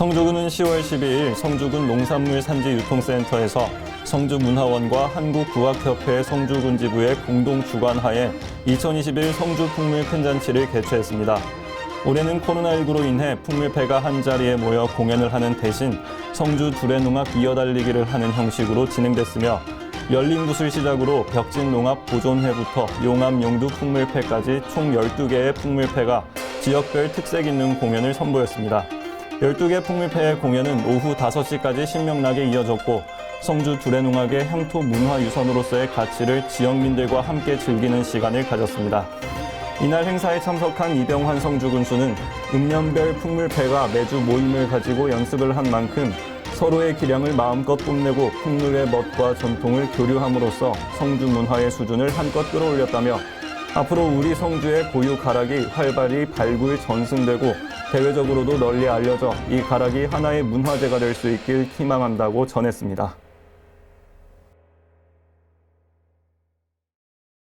성주군은 10월 12일 성주군 농산물 산지 유통센터에서 성주문화원과 한국구학협회 성주군지부의 공동 주관하에 2021 성주 풍물 큰 잔치를 개최했습니다. 올해는 코로나19로 인해 풍물패가 한자리에 모여 공연을 하는 대신 성주 두레농악 이어달리기를 하는 형식으로 진행됐으며 열린 붓을 시작으로 벽진농합 보존회부터 용암 용두 풍물패까지 총 12개의 풍물패가 지역별 특색 있는 공연을 선보였습니다. 12개 풍물패의 공연은 오후 5시까지 신명나게 이어졌고 성주 두레농악의 향토 문화유산으로서의 가치를 지역민들과 함께 즐기는 시간을 가졌습니다. 이날 행사에 참석한 이병환 성주 군수는 읍년별 풍물패가 매주 모임을 가지고 연습을 한 만큼 서로의 기량을 마음껏 뽐내고 풍물의 멋과 전통을 교류함으로써 성주 문화의 수준을 한껏 끌어올렸다며 앞으로 우리 성주의 고유 가락이 활발히 발굴 전승되고 대외적으로도 널리 알려져 이 가락이 하나의 문화재가 될 수 있길 희망한다고 전했습니다.